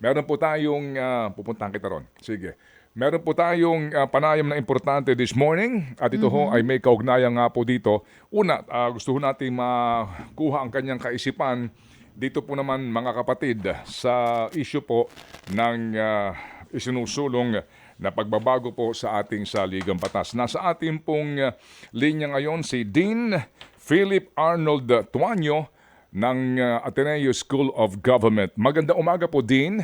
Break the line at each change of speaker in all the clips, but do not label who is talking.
Meron po tayong, ah, pupuntahan kita ron. Sige. Meron po tayong ah, panayam na importante this morning at ito ho ay may kaugnayan nga po dito. Una, ah, gusto ho natin makuha ang kanyang kaisipan dito po naman mga kapatid sa issue po ng ah, isinusulong na pagbabago po sa ating saligang batas. Nasa ating pong linya ngayon si Dean Philip Arnold Tuanyo ng ah, Ateneo School of Government. Maganda umaga po, Dean.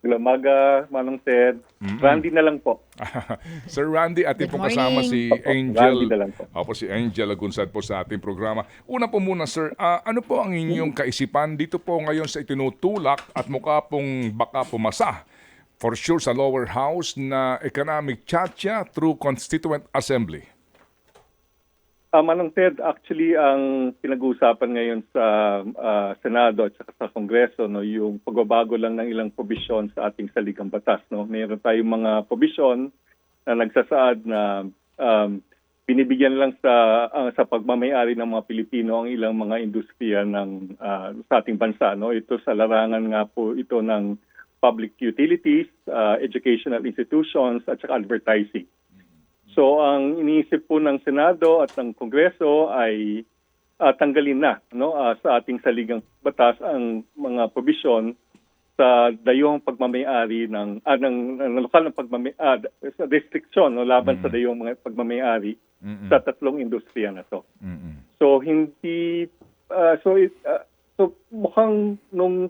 Umaga, Manong Ted. Randy na lang po.
Sir Randy, ating
Good
pong kasama si
Opo,
Angel.
Randy na lang po.
Opo, si Angel Agunsad po sa ating programa. Una po muna, sir, ah, ano po ang inyong kaisipan dito po ngayon sa itinutulak at mukha pong baka pumasa for sure sa lower house na economic chacha through Constituent Assembly?
Ah, Manong Ted, actually ang pinag-uusapan ngayon sa ah, Senado at sa Kongreso no, yung pagbabago lang ng ilang probisyon sa ating saligang batas. No? Mayroon tayong mga probisyon na nagsasaad na um, binibigyan lang sa ah, sa pagmamayari ng mga Pilipino ang ilang mga industriya ng ah, sa ating bansa. No? Ito sa larangan nga po ito ng public utilities, ah, educational institutions at saka advertising. So ang iniisip po ng Senado at ng Kongreso ay ah, tanggalin na no ah, sa ating saligang batas ang mga probisyon sa dayong pagmamayari ng ah, ng, ng lokal ng pagmamay ah, sa restriction no laban sa dayong mga pagmamayari sa tatlong industriya na to.
Mm-mm.
So hindi ah, so it, ah, so mukhang nung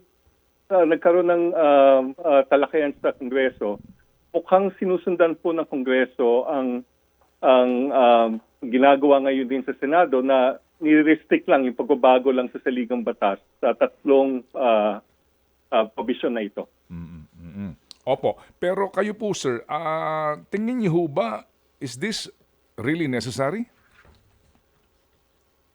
ah, nagkaroon ng ah, ah, talakayan sa Kongreso, mukhang sinusundan po ng Kongreso ang ang um, ginagawa ngayon din sa Senado na ni-restrict lang yung pagbabago lang sa saligang batas sa tatlong ah, ah, provision na ito.
Mm-mm. Opo. Pero kayo po, sir, ah, tingin niyo ho ba, is this really necessary?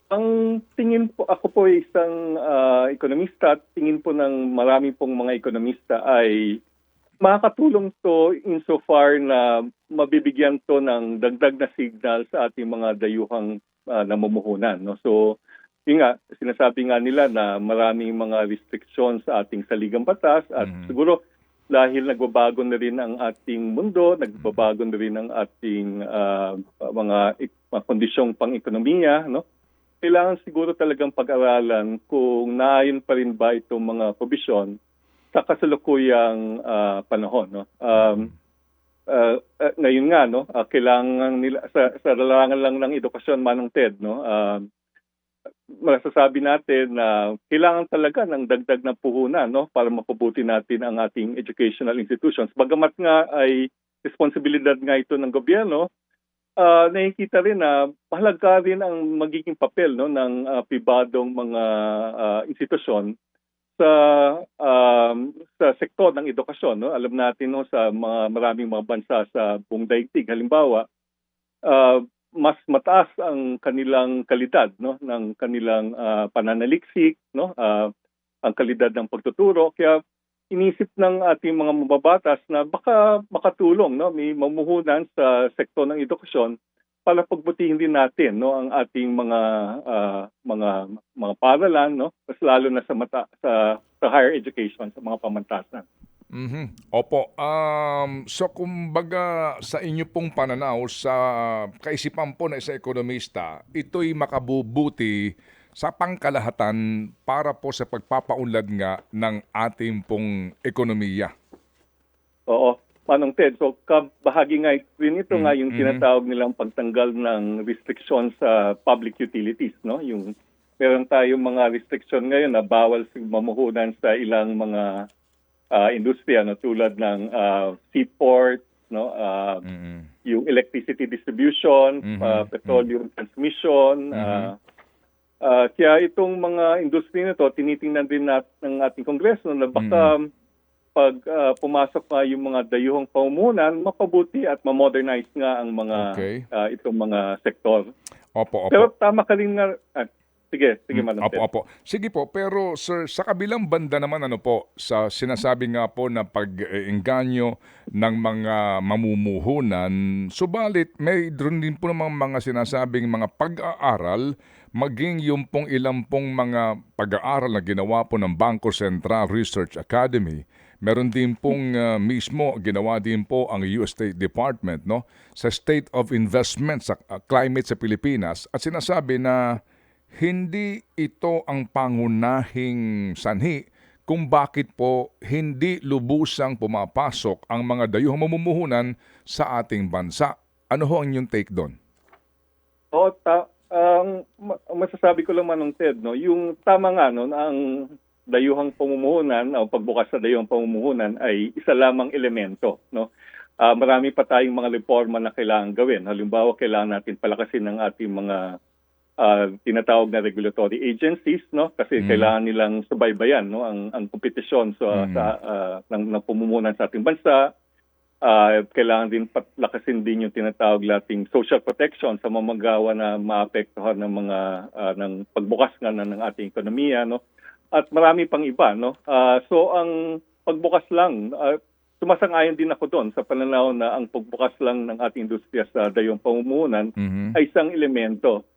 Ang tingin po, ako po isang ah, ekonomista at tingin po ng marami pong mga ekonomista ay makakatulong to insofar na mabibigyan to ng dagdag na signal sa ating mga dayuhang ah, namumuhunan. No? So, yun nga, sinasabi nga nila na maraming mga restrictions sa ating saligang batas at
Mhm.
siguro dahil nagbabago na rin ang ating mundo, nagbabago na rin ang ating ah, mga, ik- mga kondisyong pang-ekonomiya, no? kailangan siguro talagang pag-aralan kung naayon pa rin ba itong mga probisyon sa kasalukuyang ah, panahon. No? Um, ah, ah, ngayon nga, no, ah, kailangan nila, sa, sa larangan lang ng edukasyon, Manong Ted, no, ah, masasabi natin na kailangan talaga ng dagdag na puhunan no, para mapabuti natin ang ating educational institutions. Bagamat nga ay responsibilidad nga ito ng gobyerno, ah nakikita rin na mahalaga rin ang magiging papel no ng ah, pribadong mga ah, institusyon sa um, sa sektor ng edukasyon no? Alam natin no sa mga maraming mga bansa sa buong daigdig. Halimbawa ah, mas mataas ang kanilang kalidad no? Ng kanilang ah, pananaliksik no? Ah, ang kalidad ng pagtuturo. Kaya inisip ng ating mga mababatas na baka makatulong no? May mamuhunan sa sektor ng edukasyon para pagbutihin din natin no ang ating mga ah, mga mga paaralan no mas lalo na sa mata, sa sa higher education sa mga pamantasan.
Mhm. Opo. Um, so kumbaga sa inyo pong pananaw sa kaisipan po na isa ekonomista, ito'y makabubuti sa pangkalahatan para po sa pagpapaunlad nga ng ating pong ekonomiya.
Oo. Manong Ted, so kabahagi nga rin ito nga yung
Mhm.
tinatawag nilang pagtanggal ng restriction sa public utilities, no? Yung meron tayong mga restriction ngayon na bawal mamuhunan sa ilang mga ah, industriya no tulad ng ah, seaport, no? Ah,
Mhm.
yung electricity distribution,
Mhm,
ah, petroleum transmission,
Mhm.
ah, ah, kaya itong mga industry na to tinitingnan din nat ng ating kongreso na baka pag ah, pumasok nga yung mga dayuhang pamumunan, mapabuti at ma-modernize nga ang mga
Okay.
ah, itong mga sektor.
Opo, opo.
Pero tama ka rin nga, ah, sige, sige
Mm,
Manong
Opo, opo. Sige po, pero sir, sa kabilang banda naman ano po, sa sinasabi nga po na pag-engganyo ng mga mamumuhunan, subalit may doon din po namang mga sinasabing mga pag-aaral, maging yung pong ilang pong mga pag-aaral na ginawa po ng Bangko Sentral Research Academy Meron din pong ah, mismo ginawa din po ang US State Department no sa State of Investment sa ah, climate sa Pilipinas at sinasabi na hindi ito ang pangunahing sanhi kung bakit po hindi lubusang pumapasok ang mga dayuhang mamumuhunan sa ating bansa. Ano ho ang inyong take doon?
O, ta- ang ma- masasabi ko lang manong Ted, no, yung tama nga no, ang dayuhang pamumuhunan o pagbukas sa dayuhang pamumuhunan ay isa lamang elemento, no. Ah, marami pa tayong mga reforma na kailangan gawin. Halimbawa, kailangan natin palakasin ang ating mga ah, tinatawag na regulatory agencies, no, kasi
Mm.
kailangan nilang subaybayan, no, ang ang kompetisyon sa,
Mm.
sa ah, ng, ng pamumuhunan sa ating bansa. Ah, kailangan din patlakasin din yung tinatawag nating social protection sa mamagawa na maapektuhan ng mga ah, ng pagbukas nga na ng ating ekonomiya no at marami pang iba no Ah, so ang pagbukas lang ah, sumasang-ayon din ako doon sa pananaw na ang pagbukas lang ng ating industriya sa dayong pamumuhunan
Mhm.
ay isang elemento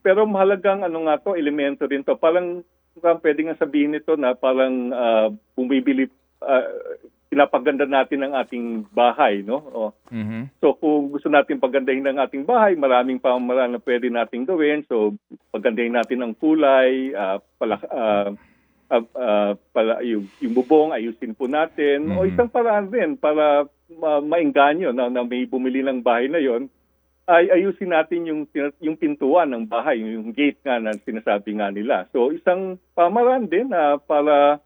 pero mahalagang ano nga to elemento rin to parang parang pwede nga sabihin nito na parang ah, bumibili ah, pinapaganda natin ang ating bahay no o
Mhm.
So kung gusto natin pagandahin ang ating bahay, maraming pamamaraan na pwede nating gawin. So pagandahin natin ang kulay, ah, pala, ah, ah, ah, pala, yung, yung bubong, ayusin po natin. O
Mhm.
isang paraan din para ma- maengganyo na, na may bumili ng bahay na yon ay ayusin natin yung yung pintuan ng bahay, yung gate nga na sinasabi nga nila. So isang pamaraan din na para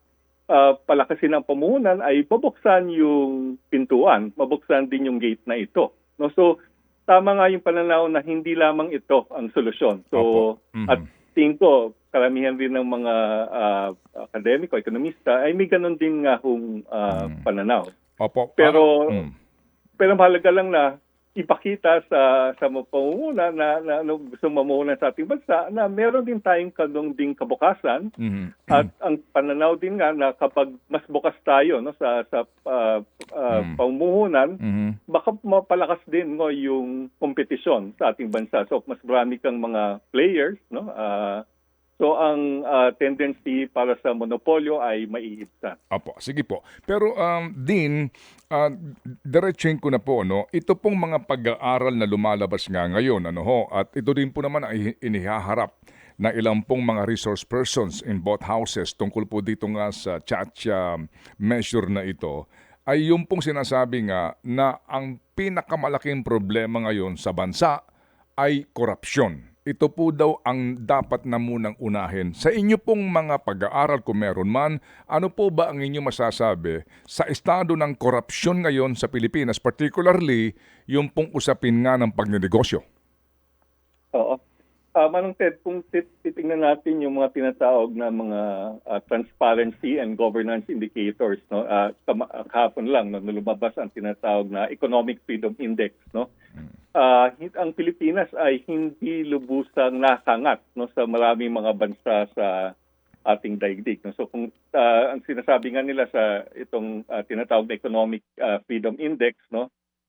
ah, palakasin ang pamuhunan ay babuksan yung pintuan, mabuksan din yung gate na ito. No, so tama nga yung pananaw na hindi lamang ito ang solusyon. So
Opo. Mhm.
at tingin ko karamihan din ng mga ah, akademiko, ekonomista ay may ganun din nga hong ah,
Mm.
pananaw.
Opo.
Pero-
mm.
Pero mahalaga lang na ipakita sa sa mga pamumuno na, na, na gusto mamuhunan sa ating bansa na meron din tayong kanong ding kabukasan
Mhm.
at ang pananaw din nga na kapag mas bukas tayo no sa sa ah, ah,
Mm.
pamumuhunan
Mhm.
baka mapalakas din no yung kompetisyon sa ating bansa so mas marami kang mga players no Ah, so ang ah, tendency para sa monopolyo ay maiibsan
Opo, sige po. Pero um, din, uh, diretsuhin ko na po, no, ito pong mga pag-aaral na lumalabas nga ngayon, ano ho, at ito din po naman ay inihaharap ng ilang pong mga resource persons in both houses tungkol po dito nga sa chacha measure na ito, ay yung pong sinasabi nga na ang pinakamalaking problema ngayon sa bansa ay korupsyon. Ito po daw ang dapat na munang unahin. Sa inyo pong mga pag-aaral kung meron man, ano po ba ang inyong masasabi sa estado ng korupsyon ngayon sa Pilipinas, particularly yung pong usapin nga ng pagnenegosyo?
Oo. Ah, Manong Ted, kung tit- titingnan natin yung mga tinatawag na mga ah, transparency and governance indicators, no, ah, kahapon lang no, lumabas ang tinatawag na Economic Freedom Index, no. Hin- ang Pilipinas ay hindi lubusang nakangat no sa maraming mga bansa sa ating daigdig. No? So kung ah, ang sinasabi nga nila sa itong ah, tinatawag na Economic ah, Freedom Index, no,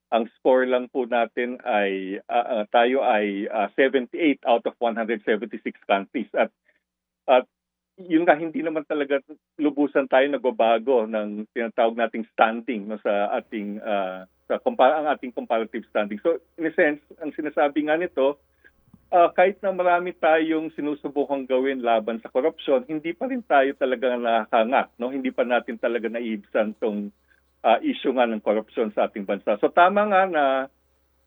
ang score lang po natin ay ah, ah, tayo ay ah, 78 out of 176 countries at at yun nga hindi naman talaga lubusan tayo nagbabago ng tinatawag nating standing no sa ating ah, sa compar- ang ating comparative standing. So in a sense, ang sinasabi nga nito ah, kahit na marami tayong sinusubukang gawin laban sa korupsyon, hindi pa rin tayo talaga nakakangat, no? Hindi pa natin talaga naiibsan tong ah, issue nga ng korupsyon sa ating bansa. So tama nga na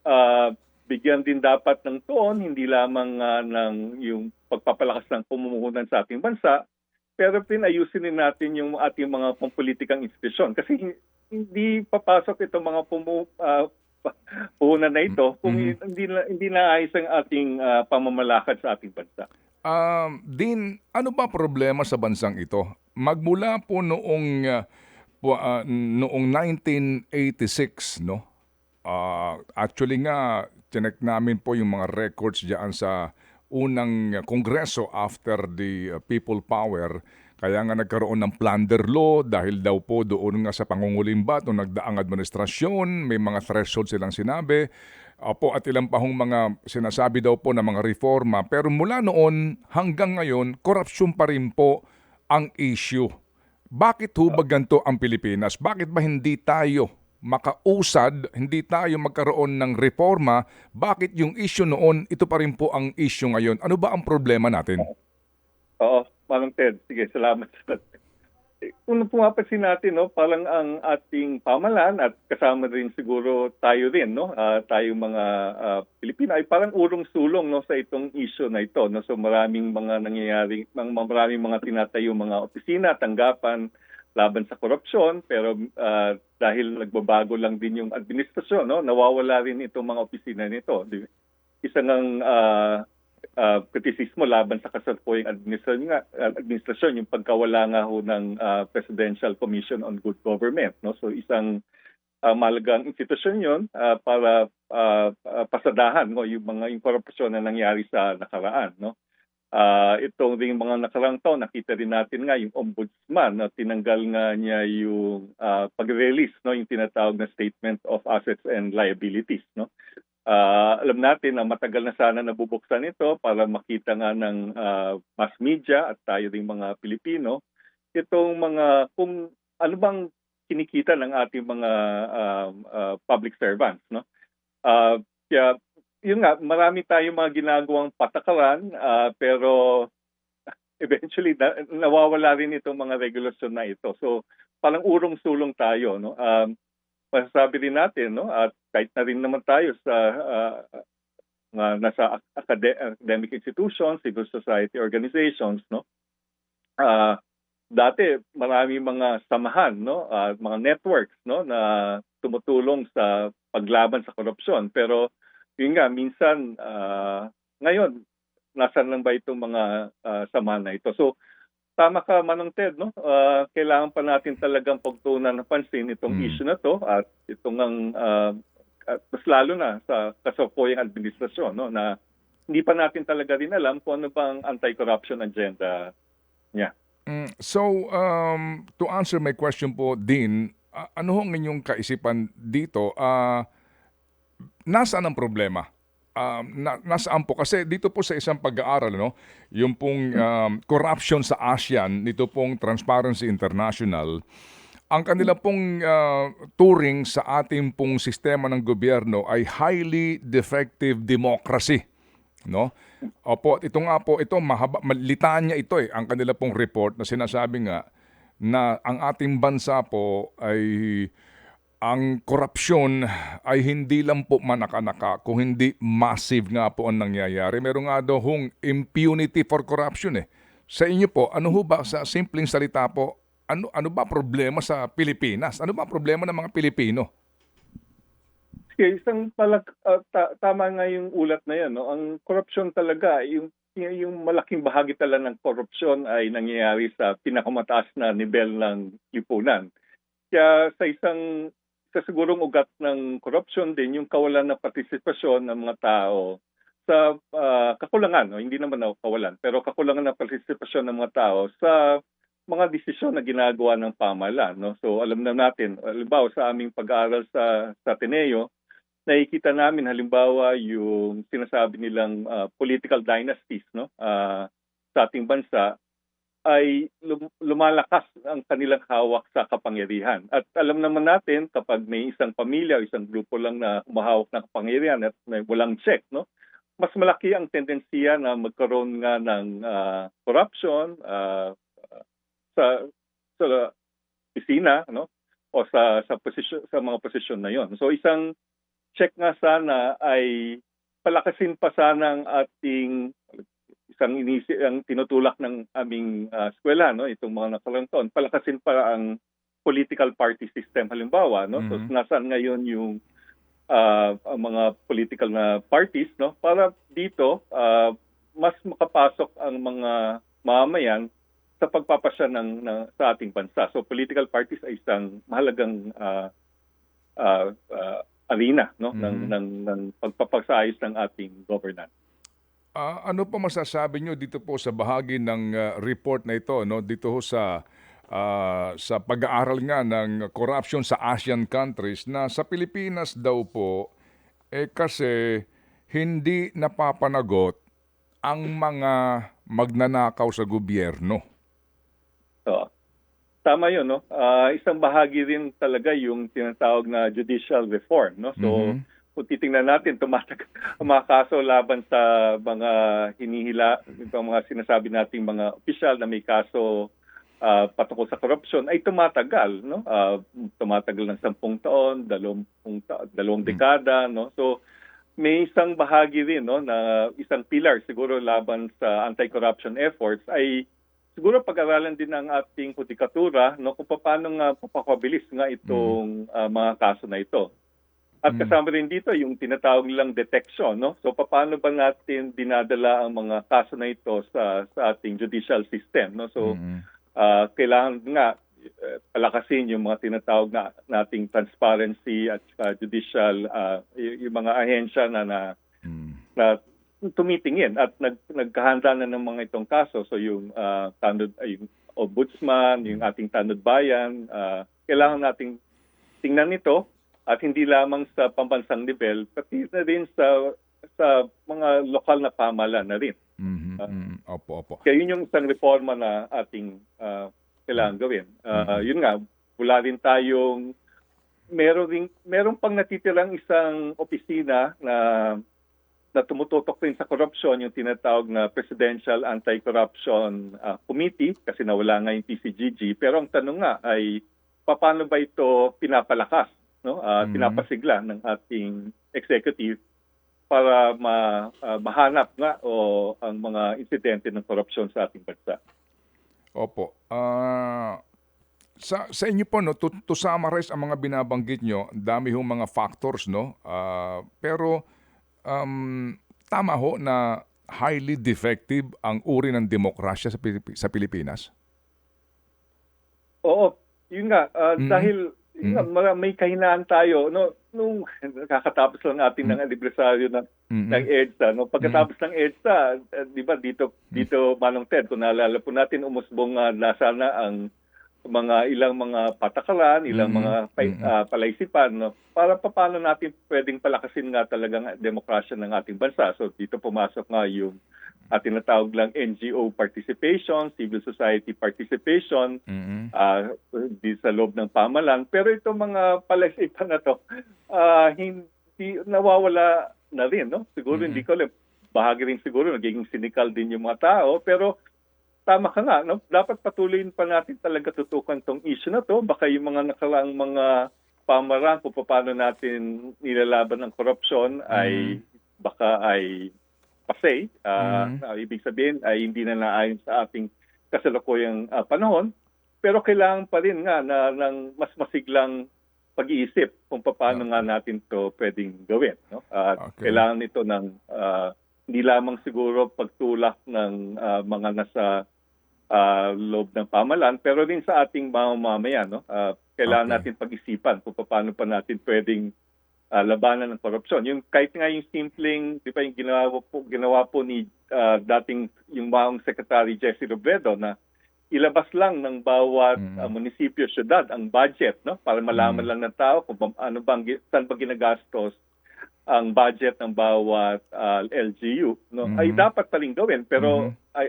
ah, bigyan din dapat ng toon, hindi lamang nga ng yung pagpapalakas ng pamumuhunan sa ating bansa, pero pinayusin din natin yung ating mga pampulitikang institusyon. Kasi hindi papasok itong mga pumu, pa- puhunan na ito kung
Mhm.
hindi na, hindi naayos ang ating ah, pamamalakad sa ating bansa.
Um, din, ano ba problema sa bansang ito? Magmula po noong uh, po, uh, noong 1986, no? Ah, actually nga, tinek namin po yung mga records diyan sa unang uh, kongreso after the uh, people power. Kaya nga nagkaroon ng plunder law dahil daw po doon nga sa pangungulimbat nung nagdaang administrasyon, may mga threshold silang sinabi. Opo, at ilang pa hong mga sinasabi daw po na mga reforma. Pero mula noon hanggang ngayon, korupsyon pa rin po ang issue. Bakit hubag ganito ang Pilipinas? Bakit ba hindi tayo makausad, hindi tayo magkaroon ng reforma? Bakit yung issue noon, ito pa rin po ang issue ngayon? Ano ba ang problema natin?
Oo, Manong Ted. Sige, salamat. Kung pumapansin natin, no, parang ang ating pamalan at kasama rin siguro tayo rin, no, ah, tayong mga ah, Pilipino ay parang urong-sulong no sa itong issue na ito, no. So maraming mga nangyayari, maraming mga tinatayo mga opisina, tanggapan laban sa korupsyon, pero ah, dahil nagbabago lang din yung administrasyon, no, nawawala rin itong mga opisina nito. Isang ang ah, uh, kritisismo laban sa kasalukuyang administrasyon, nga, uh, administrasyon yung pagkawala nga ho ng uh, Presidential Commission on Good Government. No? So isang uh, malagang institusyon yun uh, para uh, uh, pasadahan no? yung mga korupsyon na nangyari sa nakaraan. No? Uh, itong ring mga nakarang taon, nakita rin natin nga yung ombudsman na tinanggal nga niya yung uh, pag-release, no? yung tinatawag na Statement of Assets and Liabilities. No? Ah, alam natin na matagal na sana nabubuksan ito para makita nga ng ah, mass media at tayo ding mga Pilipino. Itong mga kung ano bang kinikita ng ating mga um, ah, public servants no? Ah, kaya yun nga marami tayong mga ginagawang patakaran ah, pero eventually na, nawawala rin itong mga regulasyon na ito. So parang urong-sulong tayo no? Um, masasabi rin natin no at kahit na rin naman tayo sa ah, mga nasa ac- acade- academic institutions, civil society organizations no. Ah dati marami mga samahan no, ah, mga networks no na tumutulong sa paglaban sa korupsyon pero yun nga minsan ah, ngayon nasaan lang ba itong mga ah, samahan na ito. So tama ka Manong Ted no Ah, kailangan pa natin talagang pagtuunan ng pansin itong
Mm.
issue na to at itong ang ah, at mas lalo na sa kasukuyang administrasyon no na hindi pa natin talaga rin alam kung ano bang anti-corruption agenda niya.
Mm, so, um, to answer my question po, Dean, a- ano ang inyong kaisipan dito? Ah, nasaan ang problema? Um, na, nasaan po? Kasi dito po sa isang pag-aaral, no, yung pong um, corruption sa ASEAN, dito pong Transparency International, ang kanila pong ah, turing sa ating pong sistema ng gobyerno ay highly defective democracy. No? Opo, ito nga po, ito mahaba, litanya ito eh, ang kanila pong report na sinasabi nga na ang ating bansa po ay ang korupsyon ay hindi lang po manaka-naka, kung hindi massive nga po ang nangyayari. Meron nga daw hong impunity for corruption eh. Sa inyo po, ano ho ba sa simpleng salita po, ano ano ba problema sa Pilipinas? Ano ba problema ng mga Pilipino?
Sige, isang palag, ah, ta- tama nga yung ulat na yan. No? Ang corruption talaga, yung, yung malaking bahagi talaga ng korupsyon ay nangyayari sa pinakamataas na nivel ng lipunan. Kaya sa isang sa sigurong ugat ng corruption din yung kawalan ng partisipasyon ng mga tao sa ah, kakulangan, no? hindi naman na kawalan, pero kakulangan ng partisipasyon ng mga tao sa mga desisyon na ginagawa ng pamahalaan. No? So alam na natin, halimbawa sa aming pag-aaral sa, sa Ateneo, nakikita namin halimbawa yung sinasabi nilang ah, political dynasties no ah, sa ating bansa ay lum- lumalakas ang kanilang hawak sa kapangyarihan. At alam naman natin kapag may isang pamilya o isang grupo lang na humahawak ng kapangyarihan at may walang check, no? Mas malaki ang tendensiya na magkaroon nga ng ah, corruption ah, sa sa opisina, no? O sa sa posisyon sa mga posisyon na 'yon. So isang check nga sana ay palakasin pa sana ang ating isang inisi ang tinutulak ng aming ah, eskwela no itong mga nakarang taon palakasin pa ang political party system halimbawa no so
Mhm.
nasaan ngayon yung ang mga political na parties no para dito ah, mas makapasok ang mga mamamayan sa pagpapasya ng, ng sa ating bansa so political parties ay isang mahalagang ah, ah, ah, arena no ng,
Mhm.
ng ng pagpapasayos ng ating governance
Ah, ano po masasabi nyo dito po sa bahagi ng ah, report na ito no dito ho sa ah, sa pag-aaral nga ng corruption sa ASEAN countries na sa Pilipinas daw po eh kasi hindi napapanagot ang mga magnanakaw sa gobyerno.
So, tama 'yun, no? Ah, isang bahagi rin talaga yung tinatawag na judicial reform, no? So,
Mhm.
Kung titingnan natin, tumatag ang mga kaso laban sa mga hinihila, itong mga sinasabi nating mga opisyal na may kaso ah, patungkol sa korupsyon ay tumatagal, no? Ah, tumatagal ng 10 taon, 20 ta- dalawang dekada, no? So, may isang bahagi rin no na isang pillar siguro laban sa anti-corruption efforts ay siguro pag-aralan din ng ating judikatura no kung paano nga papakabilis nga itong ah, mga kaso na ito. At
Mm.
kasama rin dito yung tinatawag nilang detection no. So paano ba natin dinadala ang mga kaso na ito sa sa ating judicial system no. So
Mhm.
ah, kailangan nga eh, palakasin yung mga tinatawag na nating transparency at saka judicial ah, y- yung mga ahensya na na,
Mhm.
na tumitingin at nag, nagkahanda na ng mga itong kaso so yung ah, tanod ay yung ombudsman yung ating tanod bayan ah, kailangan nating tingnan nito at hindi lamang sa pambansang level pati na rin sa sa mga lokal na pamahalaan na rin
Mhm. Mhm. Opo, opo.
kaya yun yung isang reforma na ating ah, kailangan gawin. Ah, Yun nga, wala rin tayong meron rin meron pang natitirang isang opisina na na tumututok rin sa korupsyon, yung tinatawag na Presidential Anti-Corruption ah, Committee kasi nawala nga yung PCGG. Pero ang tanong nga ay paano ba ito pinapalakas, no? Ah,
Mhm.
pinapasigla ng ating executive para ma, ah, mahanap nga o ang mga insidente ng korupsyon sa ating bansa.
Opo. Ah, sa sa inyo po no to, to summarize ang mga binabanggit nyo, dami hong mga factors no. Ah, pero um, tama ho na highly defective ang uri ng demokrasya sa Pilip- sa Pilipinas.
Oo, yun nga ah,
Mhm.
dahil mara- may kahinaan tayo no nung nakakatapos lang natin ng anibersaryo ng
Mhm.
ng EDSA no pagkatapos ng EDSA eh, di ba dito dito Manong Ted kung naalala po natin umusbong uh, nasa na ang mga ilang mga patakaran, ilang
Mhm.
mga pay,
Mhm.
ah, palaisipan no para paano natin pwedeng palakasin nga talagang demokrasya ng ating bansa. So dito pumasok nga yung at tinatawag lang NGO participation, civil society participation,
Mhm.
ah di sa loob ng pamalan. Pero itong mga palaisipan na to, ah, hindi nawawala na rin, no? Siguro
Mhm.
hindi ko alam. Bahagi rin siguro nagiging cynical din yung mga tao, pero tama ka nga, no? Dapat patuloyin pa natin talaga tutukan tong issue na to. Baka yung mga nakaraang mga pamaraan kung paano natin nilalaban ng korupsyon ay baka ay pasay. Ah,
Mhm.
ah, ibig sabihin ay hindi na naayon sa ating kasalukuyang ah, panahon. Pero kailangan pa rin nga na ng mas masiglang pag-iisip kung paano nga natin to pwedeng gawin. No? At
Okay.
kailangan nito ng ah, hindi lamang siguro pagtulak ng ah, mga nasa ah, loob ng pamalan, pero rin sa ating mga mamamayan. No? Ah, kailangan
Okay.
natin pag-isipan kung paano pa natin pwedeng ah, labanan ng korupsyon. Yung kahit nga yung simpleng, di ba yung ginawa po, ginawa po ni ah, dating yung maong Secretary Jesse Robredo na ilabas lang ng bawat
Mm.
ah, munisipyo, syudad ang budget no para malaman
Mm.
lang ng tao kung ano bang saan ba ginagastos ang budget ng bawat ah, LGU no
Mhm.
ay dapat pa rin gawin pero
Mhm.
ay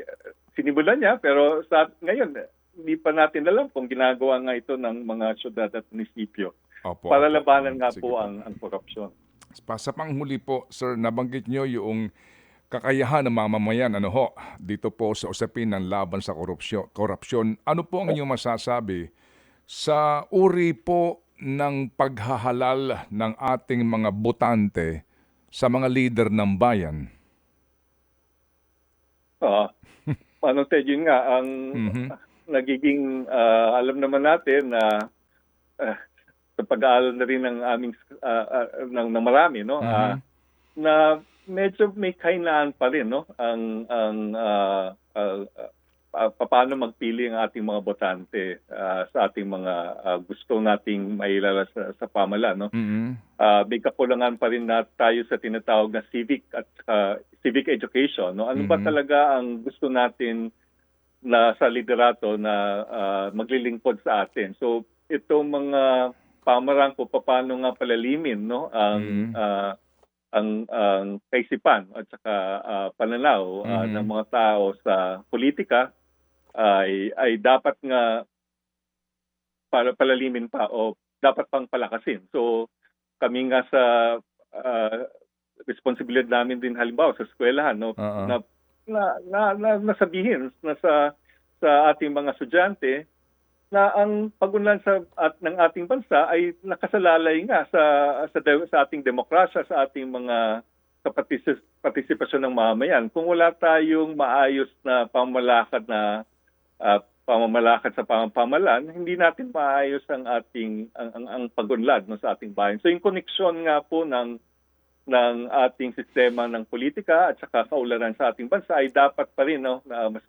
sinimulan niya pero sa ngayon hindi pa natin alam kung ginagawa nga ito ng mga syudad at munisipyo
Opo.
para
opo.
labanan nga
Sige
po ang ang korupsyon.
Pa- Sa panghuli po, sir, nabanggit nyo yung kakayahan ng mamamayan ano ho, dito po sa usapin ng laban sa korupsyon. korupsyon. Ano po ang inyong masasabi sa uri po ng paghahalal ng ating mga botante sa mga leader ng bayan?
Ah, ano Ted, yun nga ang
Mhm.
nagiging ah, alam naman natin na ah, sa pag-aaral na rin ng aming ah, ah, ng, ng marami no ah,
Mhm.
na medyo may kainaan pa rin no ang ang ah, ah, ah, paano magpili ang ating mga botante ah, sa ating mga ah, gusto nating mailala sa, sa pamalan no
Mhm.
Ah, may kakulangan pa rin na tayo sa tinatawag na civic at ah, civic education no ano ba
Mhm.
talaga ang gusto natin na sa liderato na ah, maglilingkod sa atin so itong mga pamarang ko paano nga palalimin no ang
Mhm.
ah, ang ang kaisipan at saka ah, pananaw ah,
Mhm.
ng mga tao sa politika ay ay dapat nga para palalimin pa o dapat pang palakasin. So kami nga sa ah, responsibilidad namin din halimbawa sa eskwelahan no
Oo.
na, na, na, na nasabihin na sa sa ating mga estudyante na ang pagunlad sa at ng ating bansa ay nakasalalay nga sa sa, sa ating demokrasya sa ating mga sa partisipasyon ng mamamayan. Kung wala tayong maayos na pamalakad na ah, pamamalakad sa pamamalan, hindi natin maayos ang ating ang, ang, ang pagunlad no, sa ating bayan. So yung koneksyon nga po ng ng ating sistema ng politika at saka kaulanan sa ating bansa ay dapat pa rin no, na mas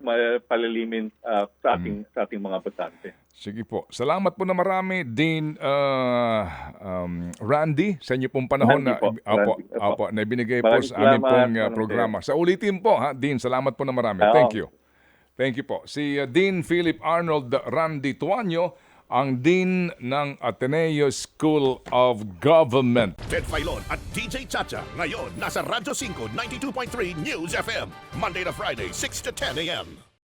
palalimin ah, sa ating sa ating mga botante.
Sige po. Salamat po na marami, Dean uh, um, Randy, sa inyo pong panahon
Randy
na,
po.
Opo,
Randy, opo,
na ibinigay po sa
salamat,
pong uh, programa. Sa ulitin po, ha, Dean, salamat po na marami. Thank you. Thank you po. Si uh, Dean Philip Arnold Randy Tuanyo, ang Dean ng Ateneo School of Government.
Ted Filon at DJ Chacha. Ngayon, nasa Radyo 5, 92.3 News FM. Monday to Friday, 6 to 10 a.m.